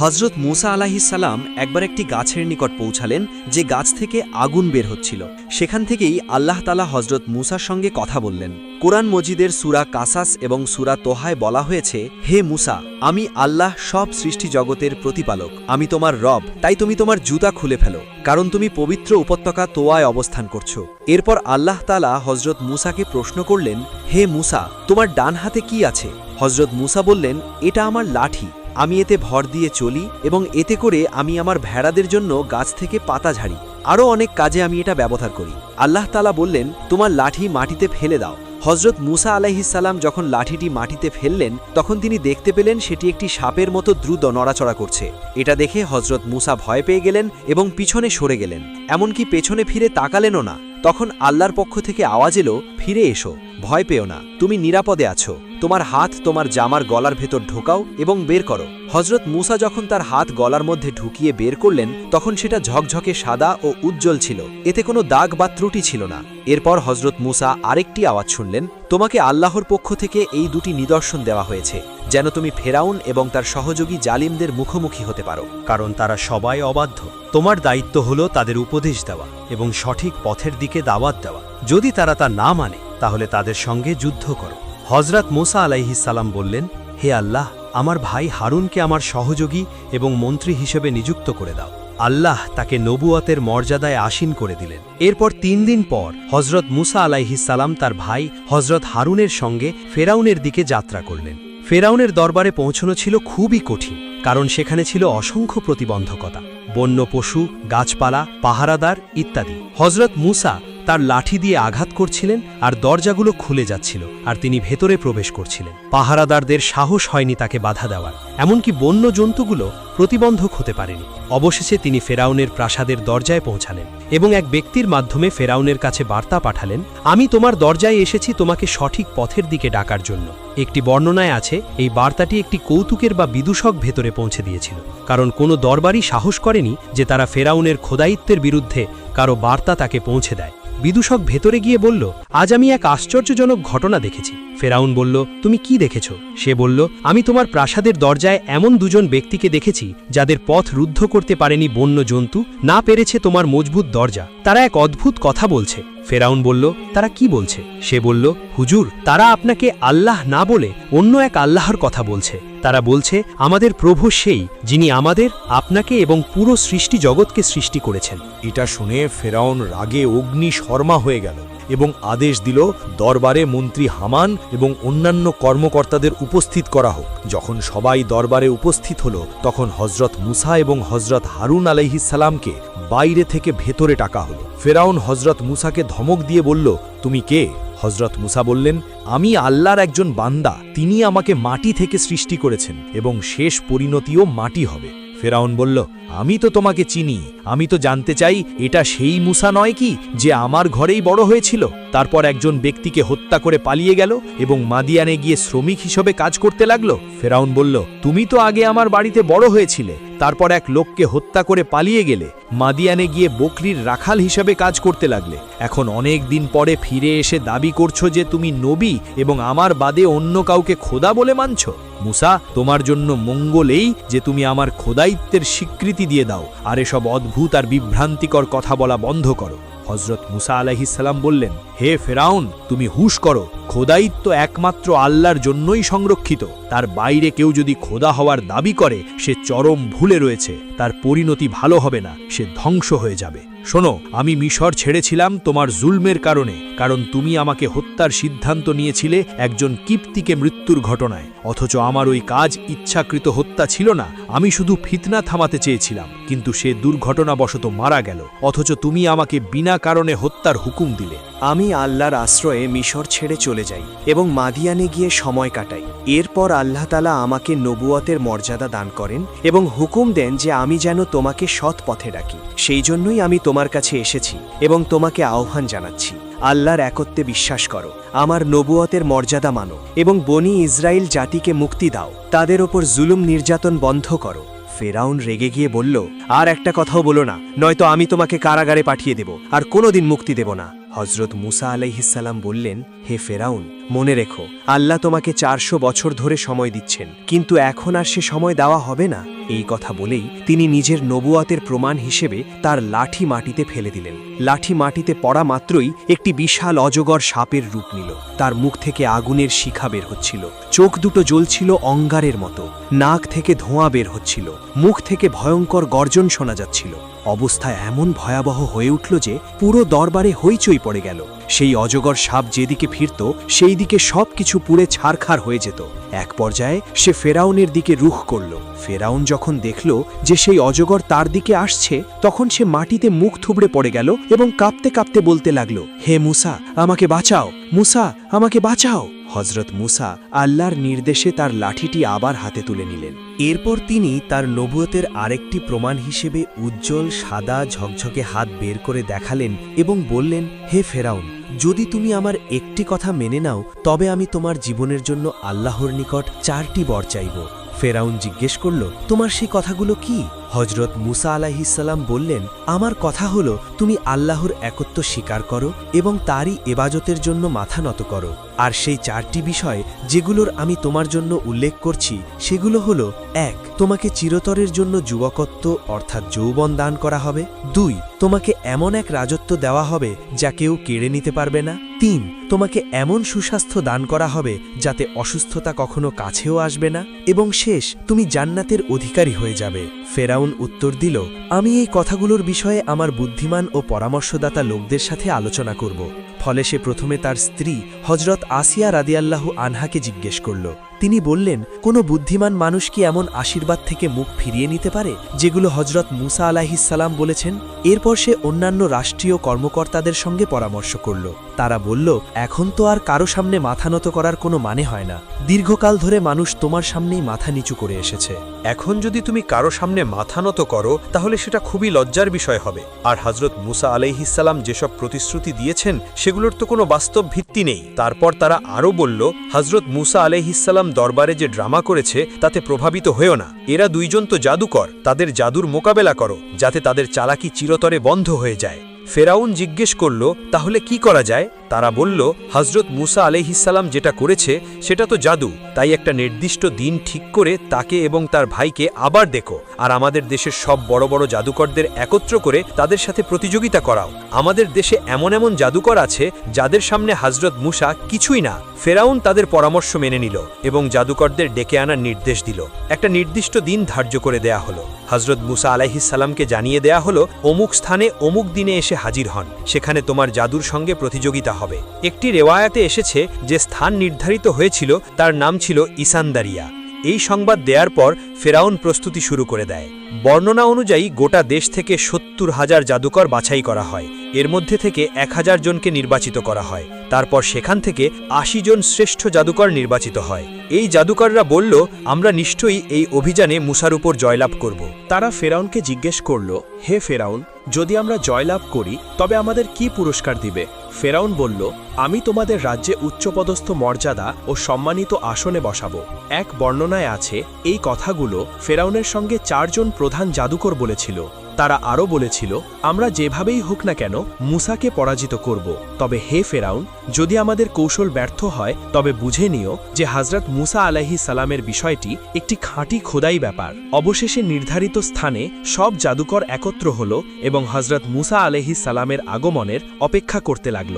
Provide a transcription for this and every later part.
হজরত মুসা আলাহিসাল্লাম একবার একটি গাছের নিকট পৌঁছালেন, যে গাছ থেকে আগুন বের হচ্ছিল। সেখান থেকেই আল্লাহ তালা হজরত মুসার সঙ্গে কথা বললেন। কোরআন মজিদের সুরা কাসাস এবং সুরা তোহায় বলা হয়েছে, হে মুসা, আমি আল্লাহ সব সৃষ্টি জগতের প্রতিপালক। আমি তোমার রব, তাই তুমি তোমার জুতা খুলে ফেলো, কারণ তুমি পবিত্র উপত্যকা তোয়ায় অবস্থান করছ। এরপর আল্লাহ তালা হজরত মুসাকে প্রশ্ন করলেন, হে মুসা, তোমার ডান হাতে কি আছে? হজরত মুসা বললেন, এটা আমার লাঠি। আমি এতে ভর দিয়ে চলি এবং এতে করে আমি আমার ভেড়াদের জন্য গাছ থেকে পাতা ঝাড়ি। আরও অনেক কাজে আমি এটা ব্যবহার করি। আল্লাহ তালা বললেন, তোমার লাঠি মাটিতে ফেলে দাও। হজরত মুসা আলাইহিসাল্লাম যখন লাঠিটি মাটিতে ফেললেন, তখন তিনি দেখতে পেলেন সেটি একটি সাপের মতো দ্রুত নড়াচড়া করছে। এটা দেখে হজরত মুসা ভয় পেয়ে গেলেন এবং পিছনে সরে গেলেন। এমনকি পেছনে ফিরে তাকালেনও না। তখন আল্লাহর পক্ষ থেকে আওয়াজ এলো, ফিরে এসো, ভয় পেও না। তুমি নিরাপদে আছো। তোমার হাত তোমার জামার গলার ভেতর ঢোকাও এবং বের করো। হজরত মুসা যখন তার হাত গলার মধ্যে ঢুকিয়ে বের করলেন, তখন সেটা ঝকঝকে সাদা ও উজ্জ্বল ছিল, এতে কোনো দাগ বা ত্রুটি ছিল না। এরপর হজরত মুসা আরেকটি আওয়াজ শুনলেন, তোমাকে আল্লাহর পক্ষ থেকে এই দুটি নিদর্শন দেওয়া হয়েছে, যেন তুমি ফেরাউন এবং তার সহযোগী জালিমদের মুখোমুখি হতে পারো। কারণ তারা সবাই অবাধ্য। তোমার দায়িত্ব হলো তাদের উপদেশ দেওয়া এবং সঠিক পথের দিকে দাওয়াত দেওয়া। যদি তারা তা না মানে তাহলে তাদের সঙ্গে যুদ্ধ করো। হজরত মোসা আলাইহিসাল্লাম বললেন, হে আল্লাহ, আমার ভাই হারুনকে আমার সহযোগী এবং মন্ত্রী হিসেবে নিযুক্ত করে দাও। আল্লাহ তাকে নবুয়াতের মর্যাদায় আসীন করে দিলেন। এরপর তিন দিন পর হজরত মুসা আলাইহিসাল্লাম তার ভাই হজরত হারুনের সঙ্গে ফেরাউনের দিকে যাত্রা করলেন। ফেরাউনের দরবারে পৌঁছনো ছিল খুবই কঠিন, কারণ সেখানে ছিল অসংখ্য প্রতিবন্ধকতা। বন্য পশু, গাছপালা, পাহারাদার ইত্যাদি। হজরত মুসা তার লাঠি দিয়ে আঘাত করছিলেন আর দরজাগুলো খুলে যাচ্ছিল আর তিনি ভেতরে প্রবেশ করছিলেন। পাহারাদারদের সাহস হয়নি তাকে বাধা দেওয়ার। এমনকি বন্য জন্তুগুলো প্রতিবন্ধক হতে পারেনি। অবশেষে তিনি ফেরাউনের প্রাসাদের দরজায় পৌঁছালেন এবং এক ব্যক্তির মাধ্যমে ফেরাউনের কাছে বার্তা পাঠালেন, আমি তোমার দরজায় এসেছি তোমাকে সঠিক পথের দিকে ডাকার জন্য। একটি বর্ণনায় আছে, এই বার্তাটি একটি কৌতুকের বা বিদূষক ভেতরে পৌঁছে দিয়েছিল, কারণ কোনো দরবারই সাহস করেনি যে তারা ফেরাউনের খোদায়িত্বের বিরুদ্ধে কারও বার্তা তাকে পৌঁছে দেয়। বিদূষক ভেতরে গিয়ে বলল, আজ আমি এক আশ্চর্যজনক ঘটনা দেখেছি। ফেরাউন বলল, তুমি কি দেখেছ? সে বলল, আমি তোমার প্রাসাদের দরজায় এমন দুজন ব্যক্তিকে দেখেছি, যাদের পথ রুদ্ধ করতে পারেনি বন্য জন্তু না পেরেছে তোমার মজবুত দরজা। তারা এক অদ্ভুত কথা বলছে। ফেরাউন বলল, তারা কি বলছে? সে বলল, হুজুর, তারা আপনাকে আল্লাহ না বলে অন্য এক আল্লাহর কথা বলছে। তারা বলছে, আমাদের প্রভু সেই, যিনি আমাদের, আপনাকে এবং পুরো সৃষ্টি জগৎকে সৃষ্টি করেছেন। এটা শুনে ফেরাউন রাগে অগ্নি শর্মা হয়ে গেল এবং আদেশ দিল, দরবারে মন্ত্রী হামান এবং অন্যান্য কর্মকর্তাদের উপস্থিত করা হোক। যখন সবাই দরবারে উপস্থিত হল, তখন হজরত মুসা এবং হজরত হারুন আলাইহিসালামকে বাইরে থেকে ভেতরে টাকা হলো। ফেরাউন হজরত মুসাকে ধমক দিয়ে বলল, তুমি কে? হজরত মুসা বললেন, আমি আল্লাহর একজন বান্দা, তিনি আমাকে মাটি থেকে সৃষ্টি করেছেন এবং শেষ পরিণতিও মাটি হবে। ফেরাউন বলল, আমি তো তোমাকে চিনি, আমি তো জানতে চাই, এটা সেই মুসা নয় কি, যে আমার ঘরেই বড় হয়েছিল? তারপর একজন ব্যক্তিকে হত্যা করে পালিয়ে গেল এবং মাদিয়ানে গিয়ে শ্রমিক হিসেবে কাজ করতে লাগল। ফেরাউন বলল, তুমি তো আগে আমার বাড়িতে বড় হয়েছিলে। তারপর এক লোককে হত্যা করে পালিয়ে গেলে। মাদিয়ানে গিয়ে বকরির রাখাল হিসাবে কাজ করতে লাগলে। এখন অনেক দিন পরে ফিরে এসে দাবি করছ যে তুমি নবী এবং আমার বাদে অন্য কাউকে খোদা বলে মানছ। মুসা, তোমার জন্য মঙ্গলেই যে তুমি আমার খোদায়িত্বের স্বীকৃতি দিয়ে দাও। আর এসব অদ্ভুত আর বিভ্রান্তিকর কথা বলা বন্ধ করো। হজরত মুসা আলাহিসাল্লাম বললেন, হে ফেরাউন, তুমি হুশ করো। খোদায়িত্ব একমাত্র আল্লাহর জন্যই সংরক্ষিত। তার বাইরে কেউ যদি খোদা হওয়ার দাবি করে, সে চরম ভুলে রয়েছে। তার পরিণতি ভালো হবে না, সে ধ্বংস হয়ে যাবে। শোনো, আমি মিশর ছেড়েছিলাম তোমার জুলমের কারণে, কারণ তুমি আমাকে হত্যার সিদ্ধান্ত নিয়েছিলে একজন কিপ্তিকে মৃত্যুর ঘটনায়। অথচ আমার ওই কাজ ইচ্ছাকৃত হত্যা ছিল না, আমি শুধু ফিতনা থামাতে চেয়েছিলাম, কিন্তু সে দুর্ঘটনাবশত মারা গেল। অথচ তুমি আমাকে বিনা কারণে হত্যার হুকুম দিলে। আমি আল্লাহর আশ্রয়ে মিশর ছেড়ে চলে যাই এবং মাদিয়ানে গিয়ে সময় কাটাই। এরপর আল্লাহ তালা আমাকে নবুয়তের মর্যাদা দান করেন এবং হুকুম দেন যে আমি যেন তোমাকে সৎ পথে ডাকি। সেই জন্যই আমি তোমার কাছে এসেছি এবং তোমাকে আহ্বান জানাচ্ছি। আল্লাহর একত্বে বিশ্বাস করো, আমার নবুয়তের মর্যাদা মানো এবং বনি ইসরায়েল জাতিকে মুক্তি দাও। তাদের ওপর জুলুম নির্যাতন বন্ধ করো। ফেরাউন রেগে গিয়ে বলল, আর একটা কথাও বলো না, নয়তো আমি তোমাকে কারাগারে পাঠিয়ে দেব, আর কোনোদিন মুক্তি দেব না। হজরত মুসা আলাইহিসাল্লাম বললেন, হে ফেরাউন, মনে রেখো, আল্লাহ তোমাকে চারশো বছর ধরে সময় দিচ্ছেন, কিন্তু এখন আর সে সময় দেওয়া হবে না। এই কথা বলেই তিনি নিজের নবুয়াতের প্রমাণ হিসেবে তার লাঠি মাটিতে ফেলে দিলেন। লাঠি মাটিতে পড়া মাত্রই একটি বিশাল অজগর সাপের রূপ নিল। তার মুখ থেকে আগুনের শিখা বের হচ্ছিল। চোখ দুটো জ্বলছিল অঙ্গারের মতো। নাক থেকে ধোঁয়া বের হচ্ছিল। মুখ থেকে ভয়ঙ্কর গর্জন শোনা যাচ্ছিল। অবস্থা এমন ভয়াবহ হয়ে উঠল যে পুরো দরবারে হইচই পড়ে গেল। সেই অজগর সাপ যেদিকে ফিরত সেই দিকে সব কিছু পুড়ে ছারখার হয়ে যেত। এক পর্যায়ে সে ফেরাউনের দিকে রুখ করল। ফেরাউন যখন দেখল যে সেই অজগর তার দিকে আসছে, তখন সে মাটিতে মুখ থুবড়ে পড়ে গেল এবং কাঁপতে কাঁপতে বলতে লাগল, হে মুসা, আমাকে বাঁচাও! মুসা, আমাকে বাঁচাও! হজরত মুসা আল্লাহর নির্দেশে তার লাঠিটি আবার হাতে তুলে নিলেন। এরপর তিনি তার নবুয়তের আরেকটি প্রমাণ হিসেবে উজ্জ্বল, সাদা, ঝকঝকে হাত বের করে দেখালেন এবং বললেন, হে ফেরাউন, যদি তুমি আমার একটি কথা মেনে নাও, তবে আমি তোমার জীবনের জন্য আল্লাহর নিকট চারটি বর চাইব। ফেরাউন জিজ্ঞেস করল, তোমার সেই কথাগুলো কি? হজরত মুসা আলাহিসাল্লাম বললেন, আমার কথা হলো, তুমি আল্লাহর একত্ব স্বীকার করো এবং তারই এবাজতের জন্য মাথা নত করো। আর সেই চারটি বিষয় যেগুলোর আমি তোমার জন্য উল্লেখ করছি, সেগুলো হলো, এক, তোমাকে চিরতরের জন্য যুবকত্ব অর্থাৎ যৌবন দান করা হবে। দুই, তোমাকে এমন এক রাজত্ব দেওয়া হবে যা কেউ কেড়ে নিতে পারবে না। তিন, তোমাকে এমন সুস্বাস্থ্য দান করা হবে যাতে অসুস্থতা কখনো কাছেও আসবে না। এবং শেষ, তুমি জান্নাতের অধিকারী হয়ে যাবে। ফেরাউন উত্তর দিল, আমি এই কথাগুলোর বিষয়ে আমার বুদ্ধিমান ও পরামর্শদাতা লোকদের সাথে আলোচনা করব। ফলে সে প্রথমে তার স্ত্রী হজরত আসিয়া রাদিয়াল্লাহ আনহাকে জিজ্ঞেস করল, তিনি বললেন, কোনো বুদ্ধিমান মানুষ কি এমন আশীর্বাদ থেকে মুখ ফিরিয়ে নিতে পারে, যেগুলো হজরত মুসা আলাহিসাল্লাম বলেছেন? এরপর সে অন্যান্য রাষ্ট্রীয় কর্মকর্তাদের সঙ্গে পরামর্শ করল। তারা বলল, এখন তো আর কারও সামনে মাথা নত করার কোনো মানে হয় না। দীর্ঘকাল ধরে মানুষ তোমার সামনেই মাথা নিচু করে এসেছে। এখন যদি তুমি কারও সামনে মাথা নত করো, তাহলে সেটা খুবই লজ্জার বিষয় হবে। আর হজরত মুসা আলাইহিসাল্লাম যেসব প্রতিশ্রুতি দিয়েছেন, সেগুলোর তো কোনো বাস্তব ভিত্তি নেই। তারপর তারা আরও বলল হজরত মুসা আলাইহিসাল্লাম দরবারে যে ড্রামা করেছে, তাতে প্রভাবিত হয়েও না। এরা দুইজন তো জাদুকর, তাদের জাদুর মোকাবেলা করো, যাতে তাদের চালাকি চিরতরে বন্ধ হয়ে যায়। ফেরাউন জিজ্ঞেস করল তাহলে কি করা যায়? তারা বলল হজরত মুসা আলহিসাল্লাম যেটা করেছে, সেটা তো জাদু। তাই একটা নির্দিষ্ট দিন ঠিক করে তাকে এবং তার ভাইকে আবার দেখো। আর আমাদের দেশের সব বড় বড় জাদুকরদের একত্র করে তাদের সাথে প্রতিযোগিতা করাও। আমাদের দেশে এমন এমন জাদুকর আছে, যাদের সামনে হজরত মুসা কিছুই না। ফেরাউন তাদের পরামর্শ মেনে নিল এবং জাদুকরদের ডেকে আনার নির্দেশ দিল। একটা নির্দিষ্ট দিন ধার্য করে দেয়া হলো। হজরত মুসা আলাইহিসাল্লামকে জানিয়ে দেয়া হলো, অমুক স্থানে অমুক দিনে এসে হাজির হন। সেখানে তোমার জাদুর সঙ্গে প্রতিযোগিতা হবে। একটি রেওয়ায়াতে এসেছে যে স্থান নির্ধারিত হয়েছিল, তার নাম ছিল ইসান্দারিয়া। এই সংবাদ দেওয়ার পর ফেরাউন প্রস্তুতি শুরু করে দেয়। বর্ণনা অনুযায়ী গোটা দেশ থেকে সত্তর হাজার জাদুকর বাছাই করা হয়। এর মধ্যে থেকে এক হাজার জনকে নির্বাচিত করা হয়। তারপর সেখান থেকে আশি জন শ্রেষ্ঠ জাদুকর নির্বাচিত হয়। এই জাদুকররা বলল, আমরা নিশ্চয়ই এই অভিযানে মুসার উপর জয়লাভ করব। তারা ফেরাউনকে জিজ্ঞেস করল, হে ফেরাউন, যদি আমরা জয়লাভ করি, তবে আমাদের কি পুরস্কার দিবে? ফেরাউন বলল, আমি তোমাদের রাজ্যে উচ্চপদস্থ মর্যাদা ও সম্মানিত আসনে বসাবো। এক বর্ণনায় আছে, এই কথাগুলো ফেরাউনের সঙ্গে চারজন প্রধান জাদুকর বলেছিল। তারা আরও বলেছিল, আমরা যেভাবেই হোক না কেন মুসাকে পরাজিত করব। তবে হে ফেরাউন, যদি আমাদের কৌশল ব্যর্থ হয়, তবে বুঝে নিও যে হাজরত মুসা আলাহি সালামের বিষয়টি একটি খাঁটি খোদাই ব্যাপার। অবশেষে নির্ধারিত স্থানে সব জাদুকর একত্র হল এবং হজরত মুসা আলহি সালামের আগমনের অপেক্ষা করতে লাগল।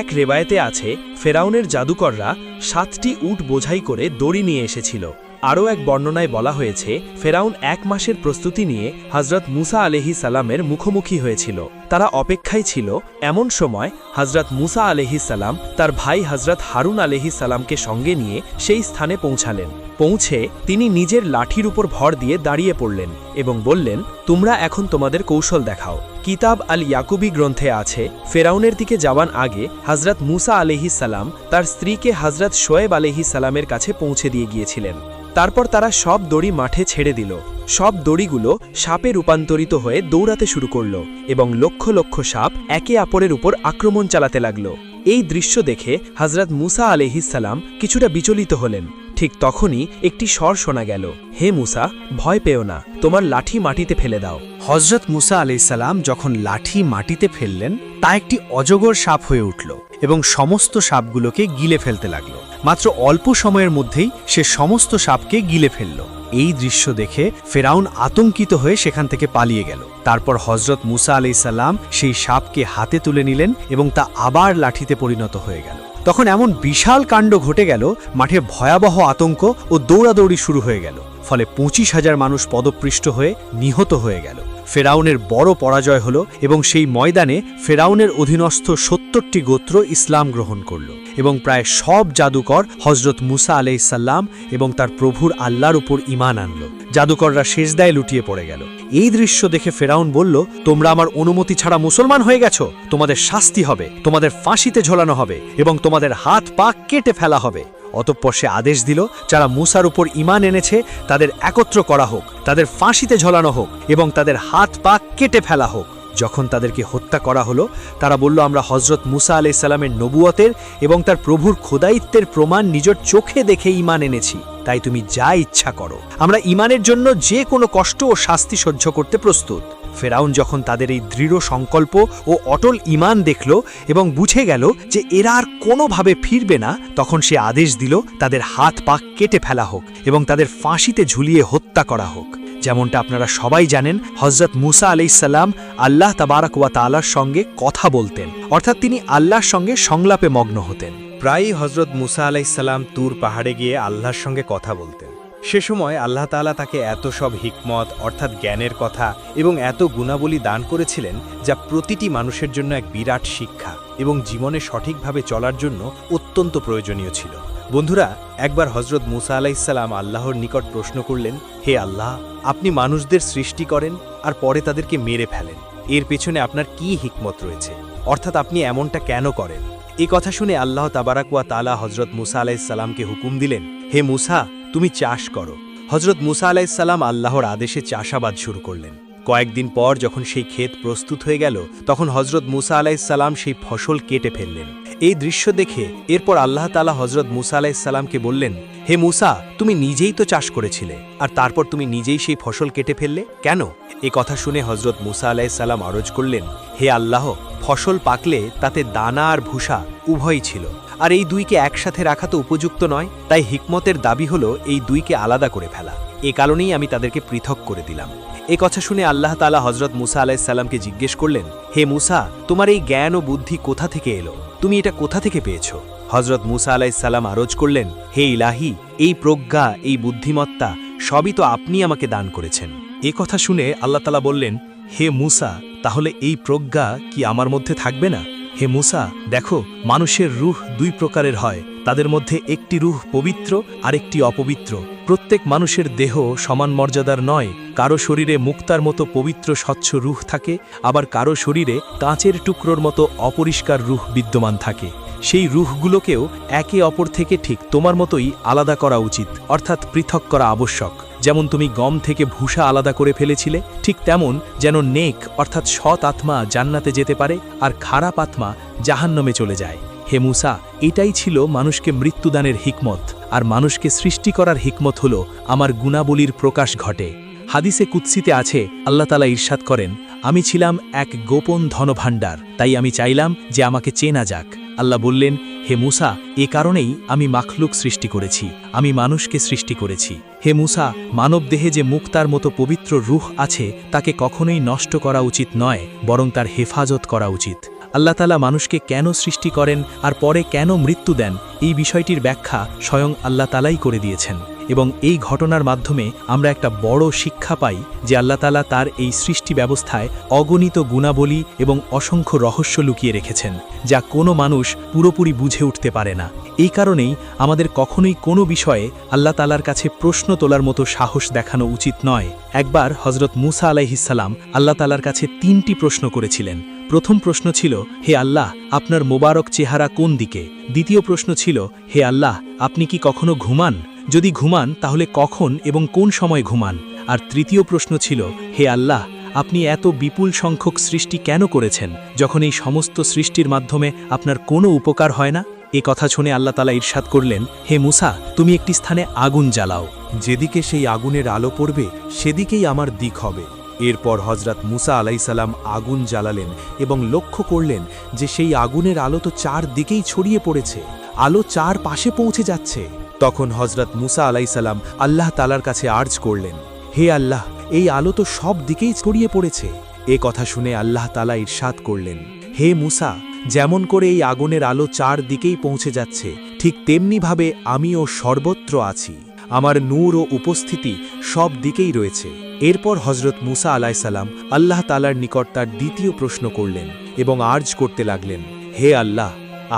এক রেবায়েতে আছে, ফেরাউনের জাদুকররা সাতটি উট বোঝাই করে দড়ি নিয়ে এসেছিল। আরও এক বর্ণনায় বলা হয়েছে, ফেরাউন এক মাসের প্রস্তুতি নিয়ে হজরত মুসা আলহি সালামের মুখোমুখি হয়েছিল। তারা অপেক্ষায় ছিল এমন সময় হজরত মুসা আলহি সালাম তার ভাই হজরত হারুন আলহি সালামকে সঙ্গে নিয়ে সেই স্থানে পৌঁছালেন। পৌঁছে তিনি নিজের লাঠির উপর ভর দিয়ে দাঁড়িয়ে পড়লেন এবং বললেন, তোমরা এখন তোমাদের কৌশল দেখাও। কিতাব আল ইয়াকুবি গ্রন্থে আছে, ফেরাউনের দিকে যাওয়ান আগে হজরত মুসা আলহি সালাম তার স্ত্রীকে হজরত শোয়েব আলহি সালামের কাছে পৌঁছে দিয়ে গিয়েছিলেন। তারপর তারা সব দড়ি মাঠে ছেড়ে দিল। সব দড়িগুলো সাপে রূপান্তরিত হয়ে দৌড়াতে শুরু করল এবং লক্ষ লক্ষ সাপ একে অপরের উপর আক্রমণ চালাতে লাগল। এই দৃশ্য দেখে হজরত মুসা আলহিসাল্লাম কিছুটা বিচলিত হলেন। ঠিক তখনই একটি স্বর শোনা গেল, হে মুসা, ভয় পেও না, তোমার লাঠি মাটিতে ফেলে দাও। হজরত মুসা আলাইসাল্লাম যখন লাঠি মাটিতে ফেললেন, তা একটি অজগর সাপ হয়ে উঠল এবং সমস্ত সাপগুলোকে গিলে ফেলতে লাগল। মাত্র অল্প সময়ের মধ্যেই সে সমস্ত সাপকে গিলে ফেলল। এই দৃশ্য দেখে ফেরাউন আতঙ্কিত হয়ে সেখান থেকে পালিয়ে গেল। তারপর হজরত মুসা আলাইসাল্লাম সেই সাপকে হাতে তুলে নিলেন এবং তা আবার লাঠিতে পরিণত হয়ে গেল। তখন এমন বিশাল কাণ্ড ঘটে গেল, মাঠে ভয়াবহ আতঙ্ক ও দৌড়াদৌড়ি শুরু হয়ে গেল। ফলে পঁচিশ হাজার মানুষ পদপৃষ্ট হয়ে নিহত হয়ে গেল। ফেরাউনের বড় পরাজয় হল এবং সেই ময়দানে ফেরাউনের অধীনস্থ সত্তরটি গোত্র ইসলাম গ্রহণ করল এবং প্রায় সব জাদুকর হজরত মুসা আলাইসাল্লাম এবং তার প্রভুর আল্লাহর উপর ইমান আনল। জাদুকররা শেষদায় লুটিয়ে পড়ে গেল। এই দৃশ্য দেখে ফেরাউন বলল, তোমরা আমার অনুমতি ছাড়া মুসলমান হয়ে গেছো। তোমাদের শাস্তি হবে, তোমাদের ফাঁসিতে ঝোলানো হবে এবং তোমাদের হাত পা কেটে ফেলা হবে। অতঃপর সে আদেশ দিল, যারা মুসার উপর ইমান এনেছে, তাদের একত্র করা হোক, তাদের ফাঁসিতে ঝোলানো হোক এবং তাদের হাত পা কেটে ফেলা হোক। যখন তাদেরকে হত্যা করা হলো, তারা বলল, আমরা হজরত মুসা আলাইসাল্লামের নবুয়তের এবং তার প্রভুর খোদায়িত্বের প্রমাণ নিজের চোখে দেখে ইমান এনেছি। তাই তুমি যা ইচ্ছা করো। আমরা ইমানের জন্য যে কোনো কষ্ট ও শাস্তি সহ্য করতে প্রস্তুত। ফেরাউন যখন তাদের এই দৃঢ় সংকল্প ও অটল ইমান দেখল এবং বুঝে গেল যে এরা আর কোনোভাবে ফিরবে না, তখন সে আদেশ দিল তাদের হাত পা কেটে ফেলা হোক এবং তাদের ফাঁসিতে ঝুলিয়ে হত্যা করা হোক। যেমনটা আপনারা সবাই জানেন হজরত মুসা আলাইসাল্লাম আল্লাহ তাবারাক ওয়া তালার সঙ্গে কথা বলতেন। অর্থাৎ তিনি আল্লাহর সঙ্গে সংলাপে মগ্ন হতেন। প্রায়ই হজরত মুসা আলাইসাল্লাম তুর পাহাড়ে গিয়ে আল্লাহর সঙ্গে কথা বলতেন। সে সময় আল্লাহ তাআলা তাকে এত সব হিকমত, অর্থাৎ জ্ঞানের কথা এবং এত গুণাবলী দান করেছিলেন যা প্রতিটি মানুষের জন্য এক বিরাট শিক্ষা এবং জীবনে সঠিকভাবে চলার জন্য অত্যন্ত প্রয়োজনীয় ছিল। বন্ধুরা, একবার হজরত মুসা আলাইসাল্লাম আল্লাহর নিকট প্রশ্ন করলেন, হে আল্লাহ, আপনি মানুষদের সৃষ্টি করেন আর পরে তাদেরকে মেরে ফেলেন। এর পেছনে আপনার কি হিকমত রয়েছে? অর্থাৎ আপনি এমনটা কেন করেন? এই কথা শুনে আল্লাহ তাবারাকুয়া তালা হজরত মুসা আলাইসাল্লামকে হুকুম দিলেন, হে মুসা, তুমি চাষ করো। হজরত মুসা আলাইসাল্লাম আল্লাহর আদেশে চাষাবাদ শুরু করলেন। কয়েকদিন পর যখন সেই ক্ষেত প্রস্তুত হয়ে গেল, তখন হজরত মুসা আলাইসাল্লাম সেই ফসল কেটে ফেললেন। এই দৃশ্য দেখে এরপর আল্লাহ তালা হজরত মুসা আলাইসাল্লামকে বললেন, হে মুসা, তুমি নিজেই তো চাষ করেছিলে, আর তারপর তুমি নিজেই সেই ফসল কেটে ফেললে? কেন? এ কথা শুনে হজরত মুসা আলাইসাল্লাম আরজ করলেন, হে আল্লাহ, ফসল পাকলে তাতে দানা আর ভূষা উভয়ই ছিল, আর এই দুইকে একসাথে রাখা তো উপযুক্ত নয়, তাই হিকমতের দাবি হলো এই দুইকে আলাদা করে ফেলা। এ কারণেই আমি তাদেরকে পৃথক করে দিলাম। এ কথা শুনে আল্লাহ তালা হজরত মুসা আলাইসাল্লামকে জিজ্ঞেস করলেন, হে মুসা, তোমার এই জ্ঞান ও বুদ্ধি কোথা থেকে এলো? তুমি এটা কোথা থেকে পেয়েছ? হজরত মুসা আলাইসাল্লাম আরজ করলেন, হে ইলাহি, এই প্রজ্ঞা, এই বুদ্ধিমত্তা, সবই তো আপনি আমাকে দান করেছেন। এ কথা শুনে আল্লাহ তালা বললেন, হে মুসা, তাহলে এই প্রজ্ঞা কি আমার মধ্যে থাকবে না? হে মুসা, দেখো, মানুষের রুহ দুই প্রকারের হয়। তাদের মধ্যে একটি রুহ পবিত্র আর একটি অপবিত্র। প্রত্যেক মানুষের দেহ সমান মর্যাদার নয়, কারও শরীরে মুক্তার মতো পবিত্র স্বচ্ছ রুহ থাকে, আবার কারও শরীরে কাঁচের টুকরোর মতো অপরিষ্কার রুহ বিদ্যমান থাকে। সেই রুহগুলোকেও একে অপর থেকে ঠিক তোমার মতোই আলাদা করা উচিত, অর্থাৎ পৃথক করা আবশ্যক। যেমন তুমি গম থেকে ভূষা আলাদা করে ফেলেছিলে, ঠিক তেমন যেন নেক, অর্থাৎ সৎ আত্মা জান্নাতে যেতে পারে আর খারাপ আত্মা জাহান্নমে চলে যায়। হে মুসা, এটাই ছিল মানুষকে মৃত্যুদানের হিকমত। আর মানুষকে সৃষ্টি করার হিকমত হল আমার গুণাবলীর প্রকাশ ঘটে। হাদিসে কুৎসিতে আছে, আল্লাহ তালা ঈর্ষাদ করেন, আমি ছিলাম এক গোপন ধনভাণ্ডার, তাই আমি চাইলাম যে আমাকে চেনা যাক। আল্লাহ বললেন, হে মুসা, এ কারণেই আমি মাখলুক সৃষ্টি করেছি, আমি মানুষকে সৃষ্টি করেছি। হে মুসা মানবদেহে যে মুক্তার মতো পবিত্র রুহ আছে, তাকে কখনোই নষ্ট করা উচিত নয়, বরং তার হেফাজত করা উচিত। আল্লাহ তালা মানুষকে কেন সৃষ্টি করেন আর পরে কেন মৃত্যু দেন? এই বিষয়টির ব্যাখ্যা স্বয়ং আল্লাহ তালাই করে দিয়েছেন। এবং এই ঘটনার মাধ্যমে আমরা একটা বড় শিক্ষা পাই যে আল্লাহ তালা তার এই সৃষ্টি ব্যবস্থায় অগণিত গুণাবলী এবং অসংখ্য রহস্য লুকিয়ে রেখেছেন, যা কোনো মানুষ পুরোপুরি বুঝে উঠতে পারে না। এই কারণেই আমাদের কখনোই কোনো বিষয়ে আল্লাহ তালার কাছে প্রশ্ন তোলার মতো সাহস দেখানো উচিত নয়। একবার হজরত মুসা আলাইহিসাল্লাম আল্লাহ তালার কাছে তিনটি প্রশ্ন করেছিলেন। প্রথম প্রশ্ন ছিল, হে আল্লাহ, আপনার মোবারক চেহারা কোন দিকে? দ্বিতীয় প্রশ্ন ছিল, হে আল্লাহ, আপনি কি কখনো ঘুমান? যদি ঘুমান, তাহলে কখন এবং কোন সময় ঘুমান? আর তৃতীয় প্রশ্ন ছিল, হে আল্লাহ, আপনি এত বিপুল সংখ্যক সৃষ্টি কেন করেছেন, যখন এই সমস্ত সৃষ্টির মাধ্যমে আপনার কোনো উপকার হয় না? এ কথা শুনে আল্লাহ তালা ঈর্ষাদ করলেন, হে মুসা, তুমি একটি স্থানে আগুন জ্বালাও। যেদিকে সেই আগুনের আলো পড়বে, সেদিকেই আমার দিক হবে। এরপর হজরত মুসা আলাইসাল্লাম আগুন জ্বালালেন এবং লক্ষ্য করলেন যে সেই আগুনের আলো তো চার দিকেই ছড়িয়ে পড়েছে, আলো চার পাশে পৌঁছে যাচ্ছে। তখন হজরত মুসা আলাইসাল্লাম আল্লাহ তালার কাছে আর্জ করলেন, হে আল্লাহ, এই আলো তো সব দিকেই ছড়িয়ে পড়েছে। এ কথা শুনে আল্লাহ তালা ইরশাদ করলেন, হে মুসা, যেমন করে এই আগুনের আলো চার দিকেই পৌঁছে যাচ্ছে, ঠিক তেমনিভাবে আমিও সর্বত্র আছি। আমার নূর ও উপস্থিতি সব দিকেই রয়েছে। এরপর হজরত মুসা আলাইসাল্লাম আল্লাহ তালার নিকট তার দ্বিতীয় প্রশ্ন করলেন এবং আর্জ করতে লাগলেন, হে আল্লাহ,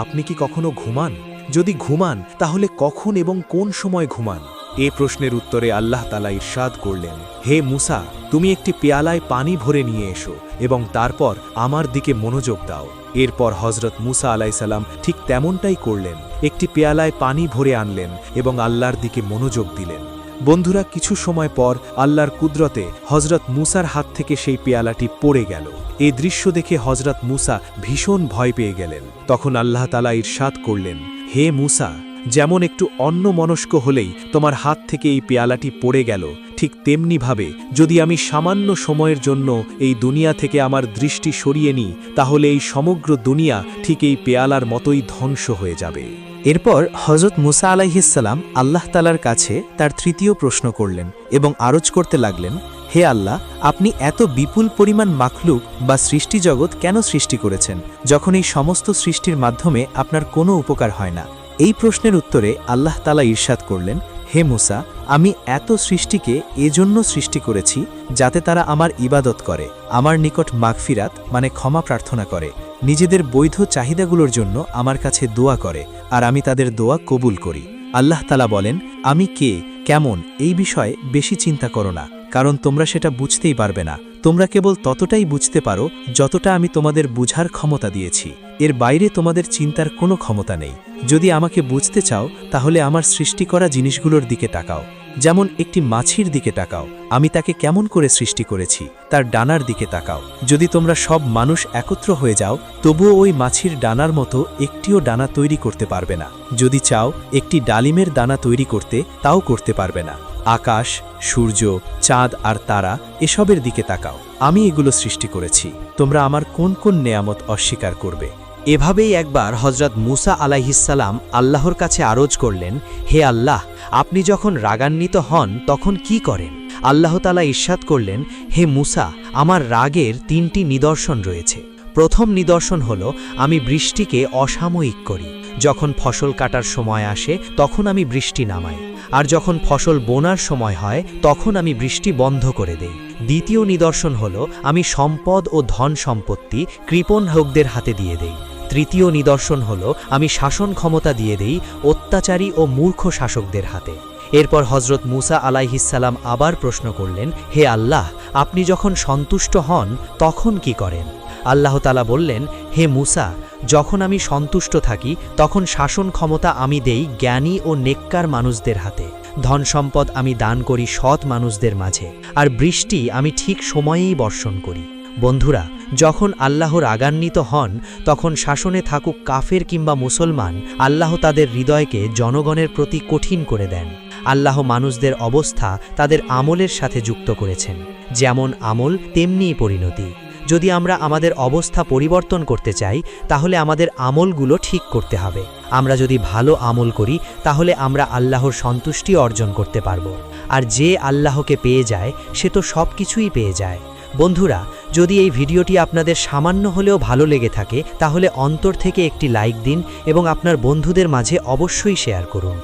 আপনি কি কখনো ঘুমান? যদি ঘুমান, তাহলে কখন এবং কোন সময় ঘুমান? এ প্রশ্নের উত্তরে আল্লাহ তালা ইরশাদ করলেন, হে মুসা, তুমি একটি পেয়ালায় পানি ভরে নিয়ে এসো এবং তারপর আমার দিকে মনোযোগ দাও। এরপর হজরত মুসা আলাইসাল্লাম ঠিক তেমনটাই করলেন, একটি পেয়ালায় পানি ভরে আনলেন এবং আল্লাহর দিকে মনোযোগ দিলেন। বন্ধুরা, কিছু সময় পর আল্লাহর কুদরতে হজরত মুসার হাত থেকে সেই পেয়ালাটি পড়ে গেল। এই দৃশ্য দেখে হজরত মুসা ভীষণ ভয় পেয়ে গেলেন। তখন আল্লাহ তালা ঈর্ষাদ করলেন হে মুসা, যেমন একটু অন্য মনস্ক হলেই তোমার হাত থেকে এই পেয়ালাটি পড়ে গেল, ঠিক তেমনিভাবে যদি আমি সামান্য সময়ের জন্য এই দুনিয়া থেকে আমার দৃষ্টি সরিয়ে নিই, তাহলে এই সমগ্র দুনিয়া ঠিক এই পেয়ালার মতোই ধ্বংস হয়ে যাবে। এরপর হজরত মুসা আলাইহিসাল্লাম আল্লাহ তালার কাছে তার তৃতীয় প্রশ্ন করলেন এবং আরজ করতে লাগলেন হে আল্লাহ, আপনি এত বিপুল পরিমাণ মাখলুক বা সৃষ্টিজগৎ কেন সৃষ্টি করেছেন, যখন এই সমস্ত সৃষ্টির মাধ্যমে আপনার কোনো উপকার হয় না? এই প্রশ্নের উত্তরে আল্লাহ তালা ঈর্ষাদ করলেন, হে মুসা, আমি এত সৃষ্টিকে এজন্য সৃষ্টি করেছি যাতে তারা আমার ইবাদত করে, আমার নিকট মাগফিরাত মানে ক্ষমা প্রার্থনা করে, নিজেদের বৈধ চাহিদাগুলোর জন্য আমার কাছে দোয়া করে, আর আমি তাদের দোয়া কবুল করি। আল্লাহ তালা বলেন, আমি কে, কেমন, এই বিষয়ে বেশি চিন্তা করো না। কারণ তোমরা সেটা বুঝতেই পারবে না। তোমরা কেবল ততটাই বুঝতে পারো যতটা আমি তোমাদের বুঝার ক্ষমতা দিয়েছি। এর বাইরে তোমাদের চিন্তার কোনো ক্ষমতা নেই। যদি আমাকে বুঝতে চাও, তাহলে আমার সৃষ্টি করা জিনিসগুলোর দিকে তাকাও। যেমন একটি মাছির দিকে তাকাও, আমি তাকে কেমন করে সৃষ্টি করেছি, তার ডানার দিকে তাকাও। যদি তোমরা সব মানুষ একত্র হয়ে যাও, তবুও ওই মাছির ডানার মতো একটিও ডানা তৈরি করতে পারবে না। যদি চাও একটি ডালিমের দানা তৈরি করতে, তাও করতে পারবে না। আকাশ, সূর্য, চাঁদ আর তারা এসবের দিকে তাকাও। আমি এগুলো সৃষ্টি করেছি। তোমরা আমার কোন কোন নেয়ামত অস্বীকার করবে? এভাবেই একবার হজরত মুসা আলাইহিসাল্লাম আল্লাহর কাছে আরজ করলেন, হে আল্লাহ, আপনি যখন রাগান্বিত হন, তখন কি করেন? আল্লাহ তালা ঈর্ষাদ করলেন, হে মুসা, আমার রাগের তিনটি নিদর্শন রয়েছে। প্রথম নিদর্শন হল, আমি বৃষ্টিকে অসাময়িক করি। যখন ফসল কাটার সময় আসে, তখন আমি বৃষ্টি নামাই। আর যখন ফসল বোনার সময় হয়, তখন আমি বৃষ্টি বন্ধ করে দেই। দ্বিতীয় নিদর্শন হল, আমি সম্পদ ও ধন সম্পত্তি কৃপণ লোকদের হাতে দিয়ে দেই। তৃতীয় নিদর্শন হল, আমি শাসন ক্ষমতা দিয়ে দেই অত্যাচারী ও মূর্খ শাসকদের হাতে। এরপর হজরত মুসা আলাইহিসাল্লাম আবার প্রশ্ন করলেন, হে আল্লাহ, আপনি যখন সন্তুষ্ট হন, তখন কি করেন? আল্লাহ তালা বললেন, হে মুসা, যখন আমি সন্তুষ্ট থাকি, তখন শাসন ক্ষমতা আমি দেই জ্ঞানী ও নেককার মানুষদের হাতে। ধন সম্পদ আমি দান করি সৎ মানুষদের মাঝে, আর বৃষ্টি আমি ঠিক সময়েই বর্ষণ করি। বন্ধুরা যখন আল্লাহ রাগান্বিত হন, তখন শাসনে থাকুক কাফের কিংবা মুসলমান, আল্লাহ তাদের হৃদয়কে জনগণের প্রতি কঠিন করে দেন। আল্লাহ মানুষদের অবস্থা তাদের আমলের সাথে যুক্ত করেছেন। যেমন আমল তেমনিই পরিণতি। যদি আমরা আমাদের অবস্থা পরিবর্তন করতে চাই, তাহলে আমাদের আমলগুলো ঠিক করতে হবে। আমরা যদি ভালো আমল করি, তাহলে আমরা আল্লাহর সন্তুষ্টি অর্জন করতে পারব। আর যে আল্লাহকে পেয়ে যায়, সে তো সব কিছুই পেয়ে যায়। বন্ধুরা, যদি এই ভিডিওটি আপনাদের সামান্য হলেও ভালো লেগে থাকে, তাহলে অন্তর থেকে একটি লাইক দিন এবং আপনার বন্ধুদের মাঝে অবশ্যই শেয়ার করুন।